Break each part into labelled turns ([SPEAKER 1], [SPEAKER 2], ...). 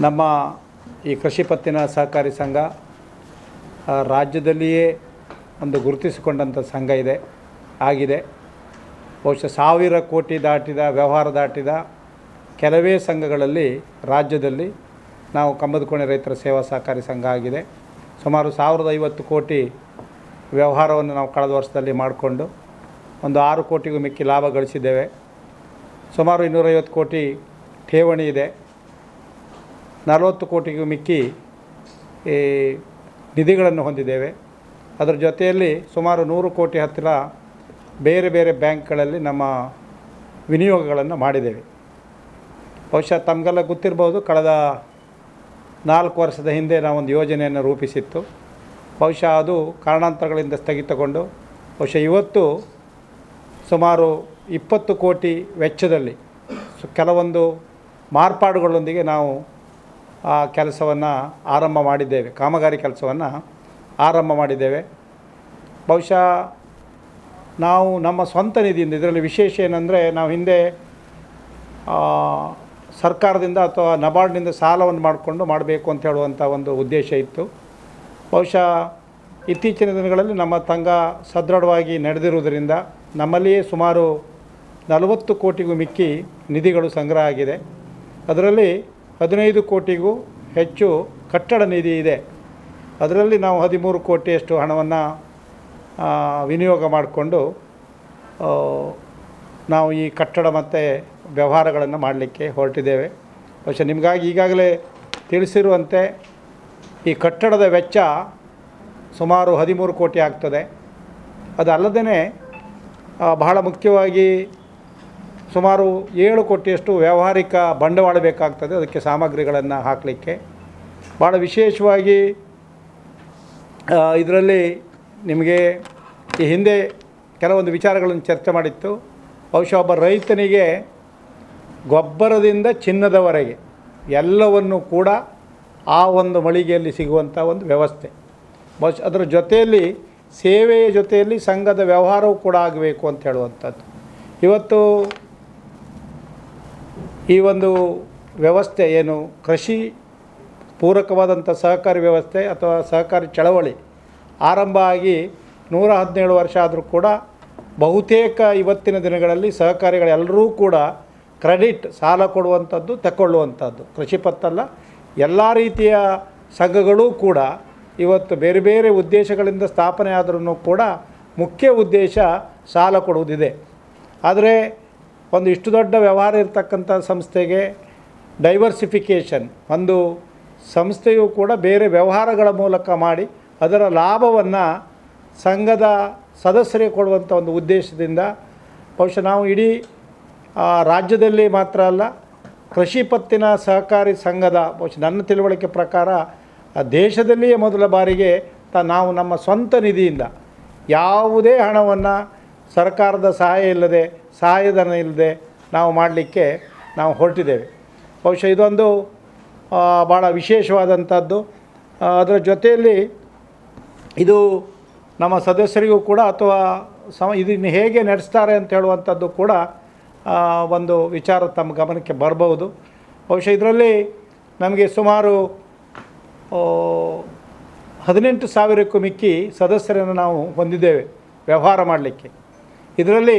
[SPEAKER 1] ನಮ್ಮ ಈ ಕೃಷಿ ಪತ್ತಿನ ಸಹಕಾರಿ ಸಂಘ ರಾಜ್ಯದಲ್ಲಿಯೇ ಒಂದು ಗುರುತಿಸಿಕೊಂಡಂಥ ಸಂಘ ಇದೆ, ಆಗಿದೆ. ಬಹುಶಃ ಸಾವಿರ ಕೋಟಿ ದಾಟಿದ, ವ್ಯವಹಾರ ದಾಟಿದ ಕೆಲವೇ ಸಂಘಗಳಲ್ಲಿ ರಾಜ್ಯದಲ್ಲಿ ನಾವು ಕಂಬದಕೋಣೆ ರೈತರ ಸೇವಾ ಸಹಕಾರಿ ಸಂಘ ಆಗಿದೆ. ಸುಮಾರು ಸಾವಿರದ ಐವತ್ತು ಕೋಟಿ ವ್ಯವಹಾರವನ್ನು ನಾವು ಕಳೆದ ವರ್ಷದಲ್ಲಿ ಮಾಡಿಕೊಂಡು ಒಂದು ಆರು ಕೋಟಿಗೂ ಮಿಕ್ಕಿ ಲಾಭ ಗಳಿಸಿದ್ದೇವೆ. ಸುಮಾರು ಇನ್ನೂರೈವತ್ತು ಕೋಟಿ ಠೇವಣಿ ಇದೆ. ನಲವತ್ತು ಕೋಟಿಗೂ ಮಿಕ್ಕಿ ಈ ನಿಧಿಗಳನ್ನು ಹೊಂದಿದ್ದೇವೆ. ಅದರ ಜೊತೆಯಲ್ಲಿ ಸುಮಾರು ನೂರು ಕೋಟಿ ಹತ್ತಿರ ಬೇರೆ ಬೇರೆ ಬ್ಯಾಂಕ್ಗಳಲ್ಲಿ ನಮ್ಮ ವಿನಿಯೋಗಗಳನ್ನು ಮಾಡಿದ್ದೇವೆ. ಬಹುಶಃ ತಮಗೆಲ್ಲ ಗೊತ್ತಿರ್ಬೋದು, ಕಳೆದ ನಾಲ್ಕು ವರ್ಷದ ಹಿಂದೆ ನಾವೊಂದು ಯೋಜನೆಯನ್ನು ರೂಪಿಸಿತ್ತು. ಬಹುಶಃ ಅದು ಕಾರಣಾಂತರಗಳಿಂದ ಸ್ಥಗಿತಗೊಂಡು, ಬಹುಶಃ ಇವತ್ತು ಸುಮಾರು ಇಪ್ಪತ್ತು ಕೋಟಿ ವೆಚ್ಚದಲ್ಲಿ ಕೆಲವೊಂದು ಮಾರ್ಪಾಡುಗಳೊಂದಿಗೆ ನಾವು ಆ ಕೆಲಸವನ್ನು ಆರಂಭ ಮಾಡಿದ್ದೇವೆ. ಕಾಮಗಾರಿ ಕೆಲಸವನ್ನು ಆರಂಭ ಮಾಡಿದ್ದೇವೆ. ಬಹುಶಃ ನಾವು ನಮ್ಮ ಸ್ವಂತ ನಿಧಿಯಿಂದ, ಇದರಲ್ಲಿ ವಿಶೇಷ ಏನಂದರೆ ನಾವು ಹಿಂದೆ ಸರ್ಕಾರದಿಂದ ಅಥವಾ ನಬಾರ್ಡ್ನಿಂದ ಸಾಲವನ್ನು ಮಾಡಿಕೊಂಡು ಮಾಡಬೇಕು ಅಂತ ಹೇಳುವಂಥ ಒಂದು ಉದ್ದೇಶ ಇತ್ತು. ಬಹುಶಃ ಇತ್ತೀಚಿನ ದಿನಗಳಲ್ಲಿ ನಮ್ಮ ತಂಗ ಸದೃಢವಾಗಿ ನಡೆದಿರುವುದರಿಂದ ನಮ್ಮಲ್ಲಿಯೇ ಸುಮಾರು ನಲವತ್ತು ಕೋಟಿಗೂ ಮಿಕ್ಕಿ ನಿಧಿಗಳು ಸಂಗ್ರಹ ಆಗಿದೆ. ಅದರಲ್ಲಿ ಹದಿನೈದು ಕೋಟಿಗೂ ಹೆಚ್ಚು ಕಟ್ಟಡ ನಿಧಿ ಇದೆ. ಅದರಲ್ಲಿ ನಾವು ಹದಿಮೂರು ಕೋಟಿಯಷ್ಟು ಹಣವನ್ನು ವಿನಿಯೋಗ ಮಾಡಿಕೊಂಡು ನಾವು ಈ ಕಟ್ಟಡ ಮತ್ತು ವ್ಯವಹಾರಗಳನ್ನು ಮಾಡಲಿಕ್ಕೆ ಹೊರಟಿದ್ದೇವೆ. ಬಹುಶಃ ನಿಮಗಾಗಿ ಈಗಾಗಲೇ ತಿಳಿಸಿರುವಂತೆ ಈ ಕಟ್ಟಡದ ವೆಚ್ಚ ಸುಮಾರು ಹದಿಮೂರು ಕೋಟಿ ಆಗ್ತದೆ. ಅದಲ್ಲದೇ ಬಹಳ ಮುಖ್ಯವಾಗಿ ಸುಮಾರು ಏಳು ಕೋಟಿಯಷ್ಟು ವ್ಯಾವಹಾರಿಕ ಬಂಡವಾಳ ಬೇಕಾಗ್ತದೆ ಅದಕ್ಕೆ ಸಾಮಗ್ರಿಗಳನ್ನು ಹಾಕಲಿಕ್ಕೆ. ಭಾಳ ವಿಶೇಷವಾಗಿ ಇದರಲ್ಲಿ ನಿಮಗೆ ಈ ಹಿಂದೆ ಕೆಲವೊಂದು ವಿಚಾರಗಳನ್ನು ಚರ್ಚೆ ಮಾಡಿತ್ತು. ಬಹುಶಃ ಒಬ್ಬ ರೈತನಿಗೆ ಗೊಬ್ಬರದಿಂದ ಚಿನ್ನದವರೆಗೆ ಎಲ್ಲವನ್ನು ಕೂಡ ಆ ಒಂದು ಮಳಿಗೆಯಲ್ಲಿ ಸಿಗುವಂಥ ಒಂದು ವ್ಯವಸ್ಥೆ. ಬಹುಶಃ ಅದರ ಜೊತೆಯಲ್ಲಿ ಸೇವೆಯ ಜೊತೆಯಲ್ಲಿ ಸಂಘದ ವ್ಯವಹಾರವೂ ಕೂಡ ಆಗಬೇಕು ಅಂತ ಹೇಳುವಂಥದ್ದು. ಇವತ್ತು ಈ ಒಂದು ವ್ಯವಸ್ಥೆ ಏನು? ಕೃಷಿ ಪೂರಕವಾದಂಥ ಸಹಕಾರಿ ವ್ಯವಸ್ಥೆ ಅಥವಾ ಸಹಕಾರಿ ಚಳವಳಿ ಆರಂಭ ಆಗಿ ನೂರ ಹದಿನೇಳು ವರ್ಷ ಆದರೂ ಕೂಡ ಬಹುತೇಕ ಇವತ್ತಿನ ದಿನಗಳಲ್ಲಿ ಸಹಕಾರಿಗಳೆಲ್ಲರೂ ಕೂಡ ಕ್ರೆಡಿಟ್ ಸಾಲ ಕೊಡುವಂಥದ್ದು ತಗೊಳ್ಳುವಂಥದ್ದು ಕೃಷಿ ಪತ್ತಲ್ಲ, ಎಲ್ಲ ರೀತಿಯ ಸಂಘಗಳೂ ಕೂಡ ಇವತ್ತು ಬೇರೆ ಬೇರೆ ಉದ್ದೇಶಗಳಿಂದ ಸ್ಥಾಪನೆ ಆದ್ರೂ ಕೂಡ ಮುಖ್ಯ ಉದ್ದೇಶ ಸಾಲ ಕೊಡುವುದಿದೆ. ಆದರೆ ಒಂದು ಇಷ್ಟು ದೊಡ್ಡ ವ್ಯವಹಾರ ಇರತಕ್ಕಂಥ ಸಂಸ್ಥೆಗೆ ಡೈವರ್ಸಿಫಿಕೇಷನ್ ಒಂದು ಸಂಸ್ಥೆಯು ಕೂಡ ಬೇರೆ ವ್ಯವಹಾರಗಳ ಮೂಲಕ ಮಾಡಿ ಅದರ ಲಾಭವನ್ನು ಸಂಘದ ಸದಸ್ಯರಿಗೆ ಕೊಡುವಂಥ ಒಂದು ಉದ್ದೇಶದಿಂದ ಬಹುಶಃ ನಾವು ಇಡೀ ರಾಜ್ಯದಲ್ಲಿ ಮಾತ್ರ ಅಲ್ಲ, ಕೃಷಿ ಪತ್ತಿನ ಸಹಕಾರಿ ಸಂಘದ ಬಹುಶಃ ನನ್ನ ತಿಳುವಳಿಕೆ ಪ್ರಕಾರ ದೇಶದಲ್ಲಿಯೇ ಮೊದಲ ಬಾರಿಗೆ ತ, ನಾವು ನಮ್ಮ ಸ್ವಂತ ನಿಧಿಯಿಂದ ಯಾವುದೇ ಹಣವನ್ನು ಸರ್ಕಾರದ ಸಹಾಯ ಇಲ್ಲದೆ ಸಹಾಯಧನ ಇಲ್ಲದೆ ನಾವು ಮಾಡಲಿಕ್ಕೆ ನಾವು ಹೊರಟಿದ್ದೇವೆ. ಬಹುಶಃ ಇದೊಂದು ಭಾಳ ವಿಶೇಷವಾದಂಥದ್ದು. ಅದರ ಜೊತೆಯಲ್ಲಿ ಇದು ನಮ್ಮ ಸದಸ್ಯರಿಗೂ ಕೂಡ ಅಥವಾ ಸಮ, ಇದನ್ನು ಹೇಗೆ ನಡೆಸ್ತಾರೆ ಅಂತ ಹೇಳುವಂಥದ್ದು ಕೂಡ ಒಂದು ವಿಚಾರ ತಮ್ಮ ಗಮನಕ್ಕೆ ಬರಬಹುದು. ಬಹುಶಃ ಇದರಲ್ಲಿ ನಮಗೆ ಸುಮಾರು ಹದಿನೆಂಟು ಸಾವಿರಕ್ಕೂ ಮಿಕ್ಕಿ ಸದಸ್ಯರನ್ನು ನಾವು ಹೊಂದಿದ್ದೇವೆ ವ್ಯವಹಾರ ಮಾಡಲಿಕ್ಕೆ. ಇದರಲ್ಲಿ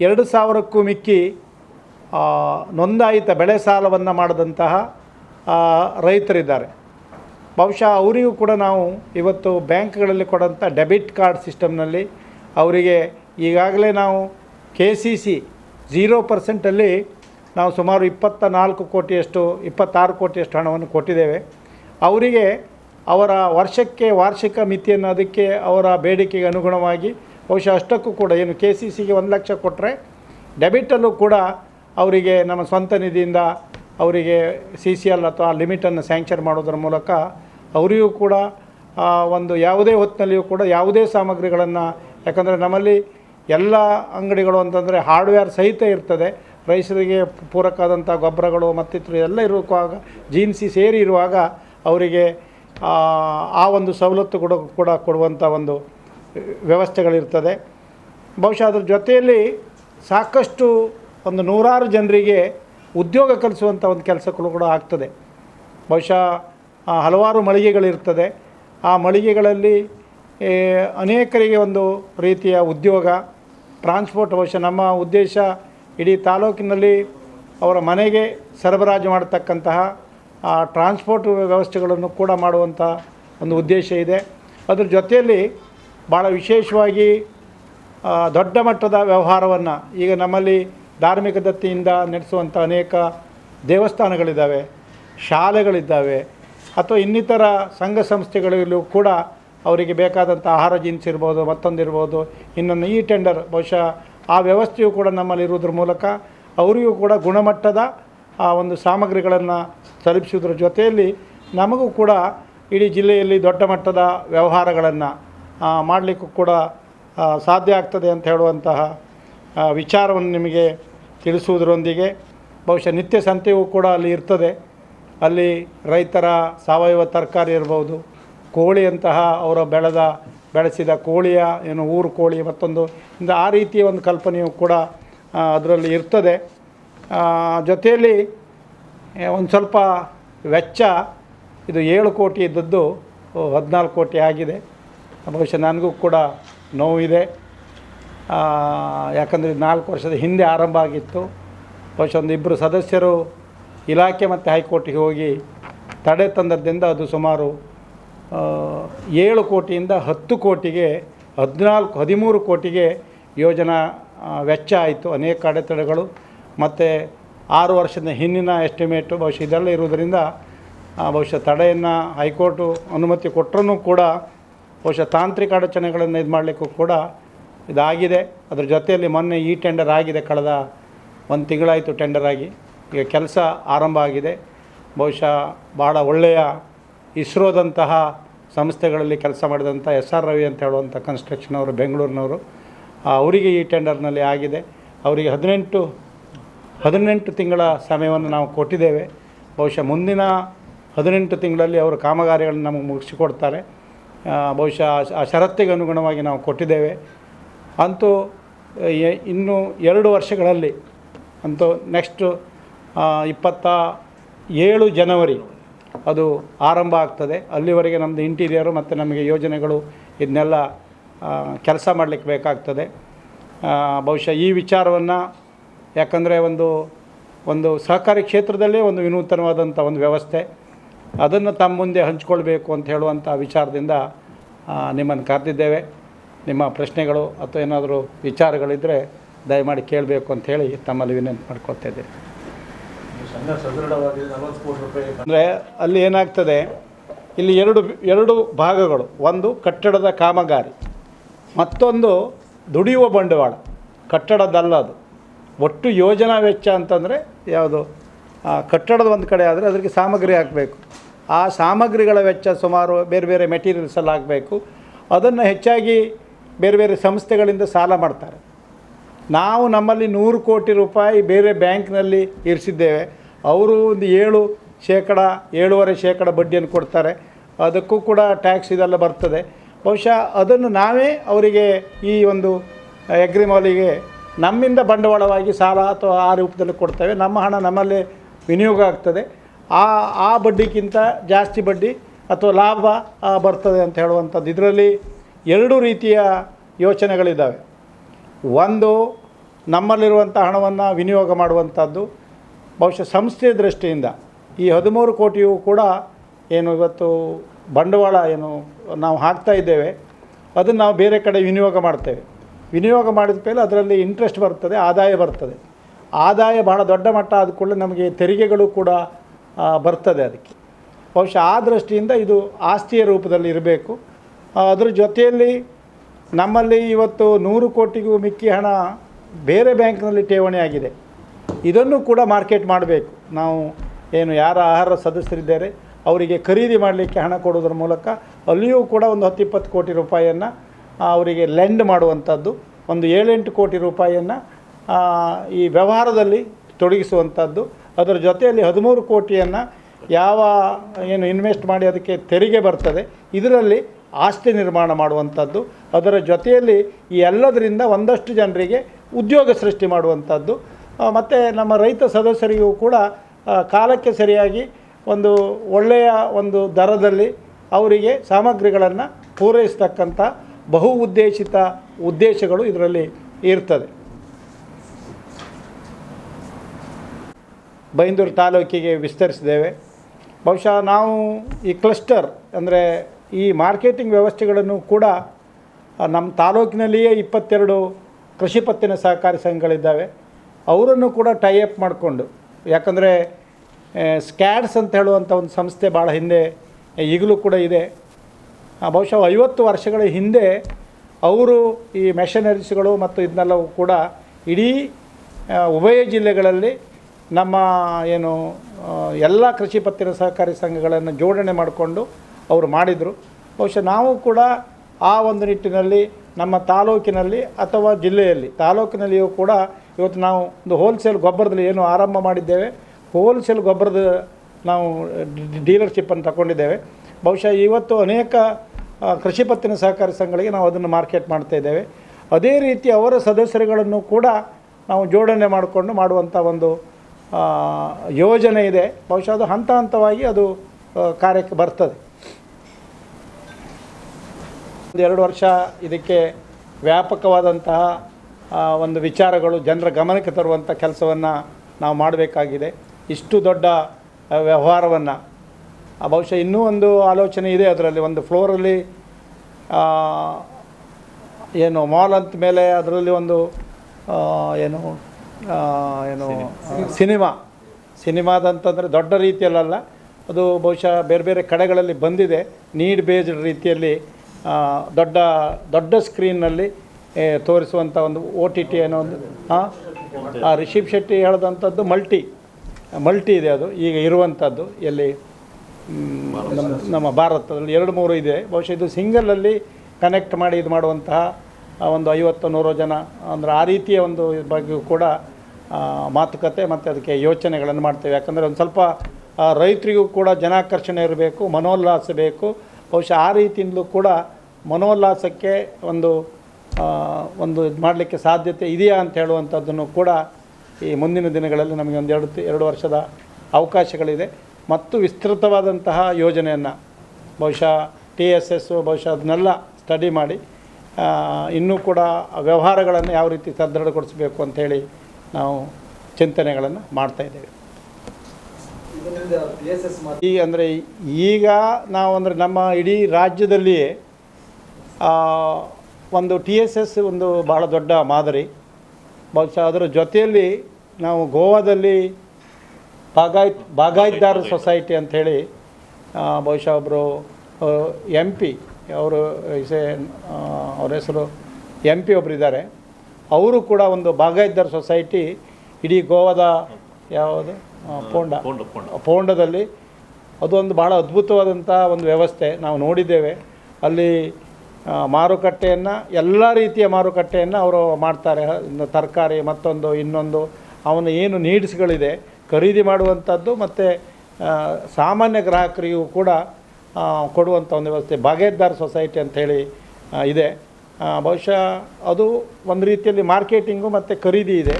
[SPEAKER 1] ಎರಡು ಸಾವಿರಕ್ಕೂ ಮಿಕ್ಕಿ ನೋಂದಾಯಿತ ಬೆಳೆ ಸಾಲವನ್ನು ಮಾಡಿದಂತಹ ರೈತರಿದ್ದಾರೆ. ಬಹುಶಃ ಅವರಿಗೂ ಕೂಡ ನಾವು ಇವತ್ತು ಬ್ಯಾಂಕ್ಗಳಲ್ಲಿ ಕೊಡೋಂಥ ಡೆಬಿಟ್ ಕಾರ್ಡ್ ಸಿಸ್ಟಮ್ನಲ್ಲಿ ಅವರಿಗೆ ಈಗಾಗಲೇ ನಾವು ಕೆ ಸಿ ಸಿ ಝೀರೋ ಪರ್ಸೆಂಟಲ್ಲಿ ನಾವು ಸುಮಾರು ಇಪ್ಪತ್ತ ನಾಲ್ಕು ಕೋಟಿಯಷ್ಟು, ಇಪ್ಪತ್ತಾರು ಕೋಟಿಯಷ್ಟು ಹಣವನ್ನು ಕೊಟ್ಟಿದ್ದೇವೆ. ಅವರಿಗೆ ಅವರ ವರ್ಷಕ್ಕೆ ವಾರ್ಷಿಕ ಮಿತಿಯನ್ನು ಅದಕ್ಕೆ ಅವರ ಬೇಡಿಕೆಗೆ ಅನುಗುಣವಾಗಿ ಬಹುಶಃ ಅಷ್ಟಕ್ಕೂ ಕೂಡ ಏನು ಕೆ ಸಿ ಸಿಗೆ ಒಂದು ಲಕ್ಷ ಕೊಟ್ಟರೆ ಡೆಬಿಟಲ್ಲೂ ಕೂಡ ಅವರಿಗೆ ನಮ್ಮ ಸ್ವಂತ ನಿಧಿಯಿಂದ ಅವರಿಗೆ ಸಿ ಸಿ ಎಲ್ ಅಥವಾ ಲಿಮಿಟನ್ನು ಸ್ಯಾಂಕ್ಷನ್ ಮಾಡೋದ್ರ ಮೂಲಕ ಅವರಿಗೂ ಕೂಡ ಒಂದು ಯಾವುದೇ ಹೊತ್ತಿನಲ್ಲಿಯೂ ಕೂಡ ಯಾವುದೇ ಸಾಮಗ್ರಿಗಳನ್ನು ಯಾಕಂದರೆ ನಮ್ಮಲ್ಲಿ ಎಲ್ಲ ಅಂಗಡಿಗಳು ಅಂತಂದರೆ ಹಾರ್ಡ್ವೇರ್ ಸಹಿತ ಇರ್ತದೆ. ರೈತರಿಗೆ ಪೂರಕವಾದಂಥ ಗೊಬ್ಬರಗಳು ಮತ್ತಿತರ ಎಲ್ಲ ಇರುವಾಗ ಜೀನ್ಸಿ ಸೇರಿ ಇರುವಾಗ ಅವರಿಗೆ ಆ, ಒಂದು ಸವಲತ್ತು ಕೂಡ ಕೂಡ ಕೊಡುವಂಥ ಒಂದು ವ್ಯವಸ್ಥೆಗಳಿರ್ತದೆ. ಬಹುಶಃ ಅದ್ರ ಜೊತೆಯಲ್ಲಿ ಸಾಕಷ್ಟು ಒಂದು ನೂರಾರು ಜನರಿಗೆ ಉದ್ಯೋಗ ಕಲಿಸುವಂಥ ಒಂದು ಕೆಲಸಗಳು ಕೂಡ ಆಗ್ತದೆ. ಬಹುಶಃ ಹಲವಾರು ಮಳಿಗೆಗಳಿರ್ತದೆ. ಆ ಮಳಿಗೆಗಳಲ್ಲಿ ಅನೇಕರಿಗೆ ಒಂದು ರೀತಿಯ ಉದ್ಯೋಗ ಟ್ರಾನ್ಸ್ಪೋರ್ಟ್ ಬಹುಶಃ ನಮ್ಮ ಉದ್ದೇಶ ಇಡೀ ತಾಲೂಕಿನಲ್ಲಿ ಅವರ ಮನೆಗೆ ಸರಬರಾಜು ಮಾಡತಕ್ಕಂತಹ, ಆ ಟ್ರಾನ್ಸ್ಪೋರ್ಟ್ ವ್ಯವಸ್ಥೆಗಳನ್ನು ಕೂಡ ಮಾಡುವಂಥ ಒಂದು ಉದ್ದೇಶ ಇದೆ. ಅದ್ರ ಜೊತೆಯಲ್ಲಿ ಭಾಳ ವಿಶೇಷವಾಗಿ ದೊಡ್ಡ ಮಟ್ಟದ ವ್ಯವಹಾರವನ್ನು ಈಗ ನಮ್ಮಲ್ಲಿ ಧಾರ್ಮಿಕ ದತ್ತಿಯಿಂದ ನಡೆಸುವಂಥ ಅನೇಕ ದೇವಸ್ಥಾನಗಳಿದ್ದಾವೆ, ಶಾಲೆಗಳಿದ್ದಾವೆ, ಅಥವಾ ಇನ್ನಿತರ ಸಂಘ ಸಂಸ್ಥೆಗಳಲ್ಲೂ ಕೂಡ ಅವರಿಗೆ ಬೇಕಾದಂಥ ಆಹಾರ ಜೀನ್ಸ್ ಇರ್ಬೋದು, ಮತ್ತೊಂದಿರ್ಬೋದು, ಇನ್ನೊಂದು ಈ ಟೆಂಡರ್ ಬಹುಶಃ ಆ ವ್ಯವಸ್ಥೆಯು ಕೂಡ ನಮ್ಮಲ್ಲಿ ಇರುವುದ್ರ ಮೂಲಕ ಅವರಿಗೂ ಕೂಡ ಗುಣಮಟ್ಟದ, ಆ, ಒಂದು ಸಾಮಗ್ರಿಗಳನ್ನು ತಲುಪಿಸುವುದರ ಜೊತೆಯಲ್ಲಿ ನಮಗೂ ಕೂಡ ಇಡೀ ಜಿಲ್ಲೆಯಲ್ಲಿ ದೊಡ್ಡ ಮಟ್ಟದ ವ್ಯವಹಾರಗಳನ್ನು ಮಾಡಲಿಕ್ಕೂ ಕೂಡ ಸಾಧ್ಯ ಆಗ್ತದೆ ಅಂತ ಹೇಳುವಂತಹ ವಿಚಾರವನ್ನು ನಿಮಗೆ ತಿಳಿಸುವುದರೊಂದಿಗೆ, ಬಹುಶಃ ನಿತ್ಯ ಸಂತೆಯೂ ಕೂಡ ಅಲ್ಲಿ ಇರ್ತದೆ. ಅಲ್ಲಿ ರೈತರ ಸಾವಯವ ತರಕಾರಿ ಇರ್ಬೋದು ಕೋಳಿಯಂತಹ ಅವರ ಬೆಳೆದ, ಬೆಳೆಸಿದ ಕೋಳಿಯ, ಏನು ಊರು ಕೋಳಿ ಮತ್ತೊಂದು, ಇಂದ ಆ ರೀತಿಯ ಒಂದು ಕಲ್ಪನೆಯು ಕೂಡ ಅದರಲ್ಲಿ ಇರ್ತದೆ. ಜೊತೆಯಲ್ಲಿ ಒಂದು ಸ್ವಲ್ಪ ವೆಚ್ಚ, ಇದು ಏಳು ಕೋಟಿ ಇದ್ದದ್ದು, ಹದಿನಾಲ್ಕು ಕೋಟಿ ಆಗಿದೆ. ಬಹುಶಃ ನನಗೂ ಕೂಡ ನೋವಿದೆ ಯಾಕಂದರೆ ನಾಲ್ಕು ವರ್ಷದ ಹಿಂದೆ ಆರಂಭ ಆಗಿತ್ತು. ಬಹುಶಃ ಒಂದು ಇಬ್ಬರು ಸದಸ್ಯರು ಇಲಾಖೆ ಮತ್ತು ಹೈಕೋರ್ಟಿಗೆ ಹೋಗಿ ತಡೆ ತಂದದ್ದರಿಂದ ಅದು ಸುಮಾರು ಏಳು ಕೋಟಿಯಿಂದ ಹತ್ತು ಕೋಟಿಗೆ, ಹದಿನಾಲ್ಕು, ಹದಿಮೂರು ಕೋಟಿಗೆ ಯೋಜನಾ ವೆಚ್ಚ ಆಯಿತು. ಅನೇಕ ಅಡೆತಡೆಗಳು ಮತ್ತು ಆರು ವರ್ಷದ ಹಿಂದಿನ ಎಸ್ಟಿಮೇಟು ಬಹುಶಃ ಇದೆಲ್ಲ ಇರುವುದರಿಂದ ಬಹುಶಃ ತಡೆಯನ್ನು ಹೈಕೋರ್ಟು ಅನುಮತಿ ಕೊಟ್ಟರೂ ಕೂಡ ಬಹುಶಃ ತಾಂತ್ರಿಕ ಅಡಚಣೆಗಳನ್ನು ಇದು ಮಾಡಲಿಕ್ಕೂ ಕೂಡ ಇದಾಗಿದೆ. ಅದ್ರ ಜೊತೆಯಲ್ಲಿ ಮೊನ್ನೆ ಈ ಟೆಂಡರ್ ಆಗಿದೆ, ಕಳೆದ ಒಂದು ತಿಂಗಳಾಯಿತು ಟೆಂಡರ್ ಆಗಿ. ಈಗ ಕೆಲಸ ಆರಂಭ ಆಗಿದೆ. ಬಹುಶಃ ಭಾಳ ಒಳ್ಳೆಯ ಇಸ್ರೋದಂತಹ ಸಂಸ್ಥೆಗಳಲ್ಲಿ ಕೆಲಸ ಮಾಡಿದಂಥ ಎಸ್ ಆರ್ ರವಿ ಅಂತ ಹೇಳುವಂಥ ಕನ್ಸ್ಟ್ರಕ್ಷನ್ ಅವರು, ಬೆಂಗಳೂರಿನವರು ಅವರಿಗೆ ಈ ಟೆಂಡರ್ನಲ್ಲಿ ಆಗಿದೆ. ಅವರಿಗೆ ಹದಿನೆಂಟು ಹದಿನೆಂಟು ತಿಂಗಳ ಸಮಯವನ್ನು ನಾವು ಕೊಟ್ಟಿದ್ದೇವೆ. ಬಹುಶಃ ಮುಂದಿನ ಹದಿನೆಂಟು ತಿಂಗಳಲ್ಲಿ ಅವರು ಕಾಮಗಾರಿಗಳನ್ನು ನಮಗೆ ಮುಗಿಸಿಕೊಡ್ತಾರೆ. ಬಹುಶಃ ಆ ಷರತ್ತಿಗೆ ಅನುಗುಣವಾಗಿ ನಾವು ಕೊಟ್ಟಿದ್ದೇವೆ. ಅಂತೂ ಇನ್ನು ಎರಡು ವರ್ಷಗಳಲ್ಲಿ, ಅಂತೂ ನೆಕ್ಸ್ಟು ಇಪ್ಪತ್ತ ಏಳು ಜನವರಿ ಅದು ಆರಂಭ ಆಗ್ತದೆ. ಅಲ್ಲಿವರೆಗೆ ನಮ್ಮದು ಇಂಟೀರಿಯರು ಮತ್ತು ನಮಗೆ ಯೋಜನೆಗಳು ಇದನ್ನೆಲ್ಲ ಕೆಲಸ ಮಾಡಲಿಕ್ಕೆ ಬೇಕಾಗ್ತದೆ. ಬಹುಶಃ ಈ ವಿಚಾರವನ್ನು, ಯಾಕಂದರೆ ಒಂದು ಒಂದು ಸಹಕಾರಿ ಕ್ಷೇತ್ರದಲ್ಲೇ ಒಂದು ವಿನೂತನವಾದಂಥ ಒಂದು ವ್ಯವಸ್ಥೆ. ಅದನ್ನು ತಮ್ಮ ಮುಂದೆ ಹಂಚ್ಕೊಳ್ಬೇಕು ಅಂತ ಹೇಳುವಂಥ ವಿಚಾರದಿಂದ ನಿಮ್ಮನ್ನು ಕರೆದಿದ್ದೇವೆ. ನಿಮ್ಮ ಪ್ರಶ್ನೆಗಳು ಅಥವಾ ಏನಾದರೂ ವಿಚಾರಗಳಿದ್ದರೆ ದಯಮಾಡಿ ಕೇಳಬೇಕು ಅಂತ ಹೇಳಿ ತಮ್ಮಲ್ಲಿ ವಿನಂತಿ ಮಾಡ್ಕೊಳ್ತಾ ಅಂದರೆ ಅಲ್ಲಿ ಏನಾಗ್ತದೆ ಇಲ್ಲಿ ಎರಡು ಎರಡು ಭಾಗಗಳು. ಒಂದು ಕಟ್ಟಡದ ಕಾಮಗಾರಿ ಮತ್ತೊಂದು ದುಡಿಯುವ ಬಂಡವಾಳ. ಕಟ್ಟಡದಲ್ಲ ಅದು. ಒಟ್ಟು ಯೋಜನಾ ವೆಚ್ಚ ಅಂತಂದರೆ ಯಾವುದು ಕಟ್ಟಡದ ಒಂದು ಕಡೆ ಆದರೆ ಅದಕ್ಕೆ ಸಾಮಗ್ರಿ ಹಾಕಬೇಕು. ಆ ಸಾಮಗ್ರಿಗಳ ವೆಚ್ಚ ಸುಮಾರು ಬೇರೆ ಬೇರೆ ಮೆಟೀರಿಯಲ್ಸ್ ಎಲ್ಲ ಆಗಬೇಕು. ಅದನ್ನು ಹೆಚ್ಚಾಗಿ ಬೇರೆ ಬೇರೆ ಸಂಸ್ಥೆಗಳಿಂದ ಸಾಲ ಮಾಡ್ತಾರೆ. ನಾವು ನಮ್ಮಲ್ಲಿ ನೂರು ಕೋಟಿ ರೂಪಾಯಿ ಬೇರೆ ಬ್ಯಾಂಕ್ನಲ್ಲಿ ಇರಿಸಿದ್ದೇವೆ. ಅವರು ಒಂದು ಏಳು ಶೇಕಡ, ಏಳುವರೆ ಶೇಕಡ ಬಡ್ಡಿಯನ್ನು ಕೊಡ್ತಾರೆ. ಅದಕ್ಕೂ ಕೂಡ ಟ್ಯಾಕ್ಸ್ ಇದೆಲ್ಲ ಬರ್ತದೆ. ಬಹುಶಃ ಅದನ್ನು ನಾವೇ ಅವರಿಗೆ ಈ ಒಂದು ಎಗ್ರಿಮಾಲಿಗೆ ನಮ್ಮಿಂದ ಬಂಡವಾಳವಾಗಿ ಸಾಲ ಅಥವಾ ಆ ರೂಪದಲ್ಲಿ ಕೊಡ್ತೇವೆ. ನಮ್ಮ ಹಣ ನಮ್ಮಲ್ಲೇ ವಿನಿಯೋಗ ಆಗ್ತದೆ. ಆ ಆ ಬಡ್ಡಿಗಿಂತ ಜಾಸ್ತಿ ಬಡ್ಡಿ ಅಥವಾ ಲಾಭ ಬರ್ತದೆ ಅಂತ ಹೇಳುವಂಥದ್ದು. ಇದರಲ್ಲಿ ಎರಡು ರೀತಿಯ ಯೋಚನೆಗಳಿದ್ದಾವೆ. ಒಂದು, ನಮ್ಮಲ್ಲಿರುವಂಥ ಹಣವನ್ನು ವಿನಿಯೋಗ ಮಾಡುವಂಥದ್ದು. ಬಹುಶಃ ಸಂಸ್ಥೆಯ ದೃಷ್ಟಿಯಿಂದ ಈ ಹದಿಮೂರು ಕೋಟಿಯೂ ಕೂಡ ಏನು ಇವತ್ತು ಬಂಡವಾಳ ಏನು ನಾವು ಹಾಕ್ತಾ ಇದ್ದೇವೆ. ಅದನ್ನು ನಾವು ಬೇರೆ ಕಡೆ ವಿನಿಯೋಗ ಮಾಡ್ತೇವೆ. ವಿನಿಯೋಗ ಮಾಡಿದ ಮೇಲೆ ಅದರಲ್ಲಿ ಇಂಟ್ರೆಸ್ಟ್ ಬರ್ತದೆ, ಆದಾಯ ಬರ್ತದೆ. ಆದಾಯ ಬಹಳ ದೊಡ್ಡ ಮಟ್ಟ ಆದ ಕೂಡಲೇ ನಮಗೆ ತೆರಿಗೆಗಳು ಕೂಡ ಬರ್ತದೆ ಅದಕ್ಕೆ. ಬಹುಶಃ ಆ ದೃಷ್ಟಿಯಿಂದ ಇದು ಆಸ್ತಿಯ ರೂಪದಲ್ಲಿ ಇರಬೇಕು. ಅದರ ಜೊತೆಯಲ್ಲಿ ನಮ್ಮಲ್ಲಿ ಇವತ್ತು ನೂರು ಕೋಟಿಗೂ ಮಿಕ್ಕಿ ಹಣ ಬೇರೆ ಬ್ಯಾಂಕ್ನಲ್ಲಿ ಠೇವಣಿ ಆಗಿದೆ. ಇದನ್ನು ಕೂಡ ಮಾರ್ಕೆಟ್ ಮಾಡಬೇಕು. ನಾವು ಏನು ಯಾರ ಆಹಾರ ಸದಸ್ಯರಿದ್ದಾರೆ, ಅವರಿಗೆ ಖರೀದಿ ಮಾಡಲಿಕ್ಕೆ ಹಣ ಕೊಡೋದ್ರ ಮೂಲಕ ಅಲ್ಲಿಯೂ ಕೂಡ ಒಂದು ಹತ್ತು ಇಪ್ಪತ್ತು ಕೋಟಿ ರೂಪಾಯಿಯನ್ನು ಅವರಿಗೆ ಲೆಂಡ್ ಮಾಡುವಂಥದ್ದು, ಒಂದು ಏಳೆಂಟು ಕೋಟಿ ರೂಪಾಯಿಯನ್ನು ಈ ವ್ಯವಹಾರದಲ್ಲಿ ತೊಡಗಿಸುವಂಥದ್ದು ಅದರ ಜೊತೆಯಲ್ಲಿ ಹದಿಮೂರು ಕೋಟಿಯನ್ನು ಯಾವ ಏನು ಇನ್ವೆಸ್ಟ್ ಮಾಡಿ ಅದಕ್ಕೆ ತೆರಿಗೆ ಬರ್ತದೆ, ಇದರಲ್ಲಿ ಆಸ್ತಿ ನಿರ್ಮಾಣ ಮಾಡುವಂಥದ್ದು, ಅದರ ಜೊತೆಯಲ್ಲಿ ಈ ಎಲ್ಲದರಿಂದ ಒಂದಷ್ಟು ಜನರಿಗೆ ಉದ್ಯೋಗ ಸೃಷ್ಟಿ ಮಾಡುವಂಥದ್ದು ಮತ್ತು ನಮ್ಮ ರೈತ ಸದಸ್ಯರಿಗೂ ಕೂಡ ಕಾಲಕ್ಕೆ ಸರಿಯಾಗಿ ಒಂದು ಒಳ್ಳೆಯ ಒಂದು ದರದಲ್ಲಿ ಅವರಿಗೆ ಸಾಮಗ್ರಿಗಳನ್ನು ಪೂರೈಸತಕ್ಕಂಥ ಬಹು ಉದ್ದೇಶಿತ ಉದ್ದೇಶಗಳು ಇದರಲ್ಲಿ ಇರ್ತದೆ. ಬೈಂದೂರು ತಾಲೂಕಿಗೆ ವಿಸ್ತರಿಸಿದ್ದೇವೆ. ಬಹುಶಃ ನಾವು ಈ ಕ್ಲಸ್ಟರ್ ಅಂದರೆ ಈ ಮಾರ್ಕೆಟಿಂಗ್ ವ್ಯವಸ್ಥೆಗಳನ್ನು ಕೂಡ ನಮ್ಮ ತಾಲೂಕಿನಲ್ಲಿಯೇ ಇಪ್ಪತ್ತೆರಡು ಕೃಷಿ ಪತ್ತಿನ ಸಹಕಾರಿ ಸಂಘಗಳಿದ್ದಾವೆ. ಅವರನ್ನು ಕೂಡ ಟೈ ಅಪ್ ಮಾಡಿಕೊಂಡು, ಯಾಕಂದರೆ ಸ್ಕ್ಯಾಡ್ಸ್ ಅಂತ ಹೇಳುವಂಥ ಒಂದು ಸಂಸ್ಥೆ ಭಾಳ ಹಿಂದೆ ಈಗಲೂ ಕೂಡ ಇದೆ. ಬಹುಶಃ ಐವತ್ತು ವರ್ಷಗಳ ಹಿಂದೆ ಅವರು ಈ ಮೆಷನರೀಸ್ಗಳು ಮತ್ತು ಇದನ್ನೆಲ್ಲವೂ ಕೂಡ ಇಡೀ ಉಭಯ ಜಿಲ್ಲೆಗಳಲ್ಲಿ ನಮ್ಮ, ಏನು ಎಲ್ಲ ಕೃಷಿ ಪತ್ತಿನ ಸಹಕಾರಿ ಸಂಘಗಳನ್ನು ಜೋಡಣೆ ಮಾಡಿಕೊಂಡು ಅವರು ಮಾಡಿದರು. ಬಹುಶಃ ನಾವು ಕೂಡ ಆ ಒಂದು ನಿಟ್ಟಿನಲ್ಲಿ ನಮ್ಮ ತಾಲೂಕಿನಲ್ಲಿ ಅಥವಾ ಜಿಲ್ಲೆಯಲ್ಲಿ, ತಾಲೂಕಿನಲ್ಲಿಯೂ ಕೂಡ ಇವತ್ತು ನಾವು ಒಂದು ಹೋಲ್ಸೇಲ್ ಗೊಬ್ಬರದಲ್ಲಿ ಏನು ಆರಂಭ ಮಾಡಿದ್ದೇವೆ. ಹೋಲ್ಸೇಲ್ ಗೊಬ್ಬರದ ನಾವು ಡೀಲರ್ಶಿಪ್ಪನ್ನು ತಗೊಂಡಿದ್ದೇವೆ. ಬಹುಶಃ ಇವತ್ತು ಅನೇಕ ಕೃಷಿ ಪತ್ತಿನ ಸಹಕಾರಿ ಸಂಘಗಳಿಗೆ ನಾವು ಅದನ್ನು ಮಾರ್ಕೆಟ್ ಮಾಡ್ತಾ ಇದ್ದೇವೆ. ಅದೇ ರೀತಿ ಅವರ ಸದಸ್ಯರುಗಳನ್ನು ಕೂಡ ನಾವು ಜೋಡಣೆ ಮಾಡಿಕೊಂಡು ಮಾಡುವಂಥ ಒಂದು ಯೋಜನೆ ಇದೆ. ಬಹುಶಃ ಅದು ಹಂತ ಹಂತವಾಗಿ ಅದು ಕಾರ್ಯಕ್ಕೆ ಬರ್ತದೆ. ಒಂದು ಎರಡು ವರ್ಷ ಇದಕ್ಕೆ ವ್ಯಾಪಕವಾದಂತಹ ಒಂದು ವಿಚಾರಗಳು ಜನರ ಗಮನಕ್ಕೆ ತರುವಂಥ ಕೆಲಸವನ್ನು ನಾವು ಮಾಡಬೇಕಾಗಿದೆ. ಇಷ್ಟು ದೊಡ್ಡ ವ್ಯವಹಾರವನ್ನು. ಬಹುಶಃ ಇನ್ನೂ ಒಂದು ಆಲೋಚನೆ ಇದೆ ಅದರಲ್ಲಿ. ಒಂದು ಫ್ಲೋರಲ್ಲಿ ಏನು ಮಾಲ್ ಅಂತ ಮೇಲೆ ಅದರಲ್ಲಿ ಒಂದು ಏನು ಏನು ಸಿನಿಮಾ. ಸಿನಿಮಾದಂತಂದರೆ ದೊಡ್ಡ ರೀತಿಯಲ್ಲ ಅದು ಬಹುಶಃ ಬೇರೆ ಬೇರೆ ಕಡೆಗಳಲ್ಲಿ ಬಂದಿದೆ. ನೀಡ್ ಬೇಸ್ಡ್ ರೀತಿಯಲ್ಲಿ ದೊಡ್ಡ ದೊಡ್ಡ ಸ್ಕ್ರೀನ್ನಲ್ಲಿ ತೋರಿಸುವಂಥ ಒಂದು ಒ ಟಿ ಟಿ ಅನ್ನೋ ಒಂದು ಹಾಂ ಆ ರಿಷಿಬ್ ಶೆಟ್ಟಿ ಹೇಳಿದಂಥದ್ದು ಮಲ್ಟಿ ಮಲ್ಟಿ ಇದೆ ಅದು. ಈಗ ಇರುವಂಥದ್ದು ಎಲ್ಲಿ ನಮ್ಮ ನಮ್ಮ ಭಾರತದಲ್ಲಿ ಎರಡು ಮೂರು ಇದೆ. ಬಹುಶಃ ಇದು ಸಿಂಗಲಲ್ಲಿ ಕನೆಕ್ಟ್ ಮಾಡಿ ಇದು ಮಾಡುವಂತಹ ಒಂದು ಐವತ್ತು ನೂರು ಜನ ಅಂದರೆ ಆ ರೀತಿಯ ಒಂದು ಇದ್ರ ಬಗ್ಗೆಯೂ ಕೂಡ ಮಾತುಕತೆ ಮತ್ತು ಅದಕ್ಕೆ ಯೋಚನೆಗಳನ್ನು ಮಾಡ್ತೇವೆ. ಯಾಕಂದರೆ ಒಂದು ಸ್ವಲ್ಪ ರೈತರಿಗೂ ಕೂಡ ಜನಾಕರ್ಷಣೆ ಇರಬೇಕು, ಮನೋಲ್ಲಾಸ ಬೇಕು. ಬಹುಶಃ ಆ ರೀತಿಯಿಂದಲೂ ಕೂಡ ಮನೋಲ್ಲಾಸಕ್ಕೆ ಒಂದು ಒಂದು ಇದು ಮಾಡಲಿಕ್ಕೆ ಸಾಧ್ಯತೆ ಇದೆಯಾ ಅಂತ ಹೇಳುವಂಥದ್ದನ್ನು ಕೂಡ ಈ ಮುಂದಿನ ದಿನಗಳಲ್ಲಿ ನಮಗೆ ಒಂದು ಎರಡು ವರ್ಷದ ಅವಕಾಶಗಳಿದೆ. ಮತ್ತು ವಿಸ್ತೃತವಾದಂತಹ ಯೋಜನೆಯನ್ನು ಬಹುಶಃ ಟಿ ಎಸ್ ಎಸ್ಸು ಬಹುಶಃ ಅದನ್ನೆಲ್ಲ ಸ್ಟಡಿ ಮಾಡಿ ಇನ್ನೂ ಕೂಡ ವ್ಯವಹಾರಗಳನ್ನು ಯಾವ ರೀತಿ ಸದೃಢಗೊಳಿಸಬೇಕು ಅಂಥೇಳಿ ನಾವು ಚಿಂತನೆಗಳನ್ನು ಮಾಡ್ತಾಯಿದ್ದೇವೆ ಈ ಅಂದರೆ ಈಗ ನಾವು ಅಂದರೆ ನಮ್ಮ ಇಡೀ ರಾಜ್ಯದಲ್ಲಿಯೇ ಆ, ಒಂದು ಟಿ ಎಸ್ ಎಸ್ ಒಂದು ಬಹಳ ದೊಡ್ಡ ಮಾದರಿ. ಬಹುಶಃ ಅದರ ಜೊತೆಯಲ್ಲಿ ನಾವು ಗೋವಾದಲ್ಲಿ ಬಾಗಾಯತ್ ಬಾಗಾಯ್ದಾರ್ ಸೊಸೈಟಿ ಅಂಥೇಳಿ ಬಹುಶಃ ಒಬ್ಬರು ಎಂ ಪಿ ಅವರು ಇಸೆ ಅವ್ರ ಹೆಸರು ಎಂ ಪಿ ಒಬ್ಬರು ಇದ್ದಾರೆ ಅವರು ಕೂಡ ಒಂದು ಬಾಗಾಯತ್ದಾರ್ ಸೊಸೈಟಿ ಇಡೀ ಗೋವಾದ ಯಾವುದು? ಪೋಂಡ.
[SPEAKER 2] ಪೋಂಡ ಪೋಂಡ.
[SPEAKER 1] ಪೋಂಡದಲ್ಲಿ. ಅದೊಂದು ಬಹಳ ಅದ್ಭುತವಾದಂಥ ಒಂದು ವ್ಯವಸ್ಥೆ ನಾವು ನೋಡಿದ್ದೇವೆ. ಅಲ್ಲಿ ಮಾರುಕಟ್ಟೆಯನ್ನು ಎಲ್ಲ ರೀತಿಯ ಮಾರುಕಟ್ಟೆಯನ್ನು ಅವರು ಮಾಡ್ತಾರೆ. ತರಕಾರಿ ಮತ್ತೊಂದು ಇನ್ನೊಂದು ಅವನು ಏನು ನೀಡ್ಸ್ಗಳಿದೆ ಖರೀದಿ ಮಾಡುವಂಥದ್ದು ಮತ್ತು ಸಾಮಾನ್ಯ ಗ್ರಾಹಕರಿಗೂ ಕೂಡ ಕೊಡುವಂಥ ಒಂದು ವ್ಯವಸ್ಥೆ. ಬಾಗೇದ್ದಾರ್ ಸೊಸೈಟಿ ಅಂಥೇಳಿ ಇದೆ. ಬಹುಶಃ ಅದು ಒಂದು ರೀತಿಯಲ್ಲಿ ಮಾರ್ಕೆಟಿಂಗು ಮತ್ತು ಖರೀದಿ ಇದೆ.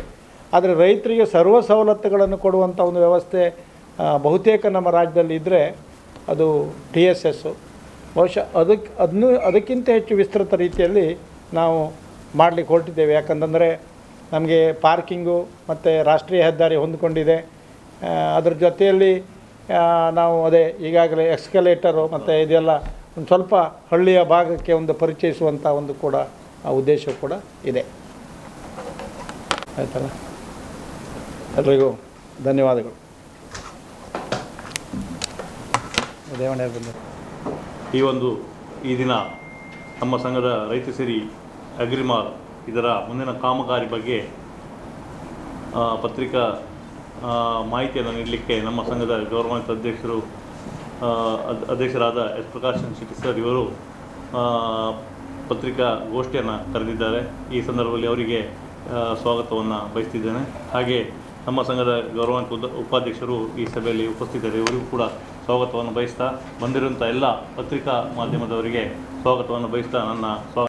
[SPEAKER 1] ಆದರೆ ರೈತರಿಗೆ ಸರ್ವ ಸವಲತ್ತುಗಳನ್ನು ಕೊಡುವಂಥ ಒಂದು ವ್ಯವಸ್ಥೆ ಬಹುತೇಕ ನಮ್ಮ ರಾಜ್ಯದಲ್ಲಿ ಇದ್ದರೆ ಅದು ಟಿ ಎಸ್ ಎಸ್ಸು ಬಹುಶಃ ಅದಕ್ಕೆ ಅದನ್ನು ಅದಕ್ಕಿಂತ ಹೆಚ್ಚು ವಿಸ್ತೃತ ರೀತಿಯಲ್ಲಿ ನಾವು ಮಾಡಲಿಕ್ಕೆ ಹೊರಟಿದ್ದೇವೆ. ಯಾಕಂತಂದರೆ ನಮಗೆ ಪಾರ್ಕಿಂಗು ಮತ್ತು ರಾಷ್ಟ್ರೀಯ ಹೆದ್ದಾರಿ ಹೊಂದಿಕೊಂಡಿದೆ. ಅದರ ಜೊತೆಯಲ್ಲಿ ನಾವು ಅದೇ ಈಗಾಗಲೇ ಎಕ್ಸ್ಕಲೇಟರು ಮತ್ತು ಇದೆಲ್ಲ ಒಂದು ಸ್ವಲ್ಪ ಹಳ್ಳಿಯ ಭಾಗಕ್ಕೆ ಒಂದು ಪರಿಚಯಿಸುವಂಥ ಒಂದು ಕೂಡ ಆ ಉದ್ದೇಶ ಕೂಡ ಇದೆ. ಆಯ್ತಲ್ಲ? ಎಲ್ರಿಗೂ ಧನ್ಯವಾದಗಳು.
[SPEAKER 2] ಈ ಒಂದು, ಈ ದಿನ ನಮ್ಮ ಸಂಘದ ರೈತ ಸಿರಿ ಅಗ್ರಿಮಾಲ್ ಇದರ ಮುಂದಿನ ಕಾಮಗಾರಿ ಬಗ್ಗೆ ಪತ್ರಿಕಾ ಮಾಹಿತಿಯನ್ನು ನೀಡಲಿಕ್ಕೆ ನಮ್ಮ ಸಂಘದ ಗೌರವಾನ್ವಿತ ಅಧ್ಯಕ್ಷರು ಅಧ್ಯಕ್ಷರಾದ ಎಸ್. ಪ್ರಕಾಶ್ ಶೆಟ್ಟಿ ಸರ್ ಇವರು ಆ, ಪತ್ರಿಕಾ ಗೋಷ್ಠಿಯನ್ನು ಕರೆದಿದ್ದಾರೆ. ಈ ಸಂದರ್ಭದಲ್ಲಿ ಅವರಿಗೆ ಸ್ವಾಗತವನ್ನು ಬಯಸ್ತಿದ್ದೇನೆ. ಹಾಗೆ ನಮ್ಮ ಸಂಘದ ಗೌರವಾನ್ವಿತ ಉಪಾಧ್ಯಕ್ಷರು ಈ ಸಭೆಯಲ್ಲಿ ಉಪಸ್ಥಿತರು ಇವರಿಗೂ ಕೂಡ ಸ್ವಾಗತವನ್ನು ಬಯಸ್ತಾ ಬಂದಿರುವಂಥ ಎಲ್ಲ ಪತ್ರಿಕಾ ಮಾಧ್ಯಮದವರಿಗೆ ಸ್ವಾಗತವನ್ನು ಬಯಸ್ತಾ ನನ್ನ ಸ್ವಾ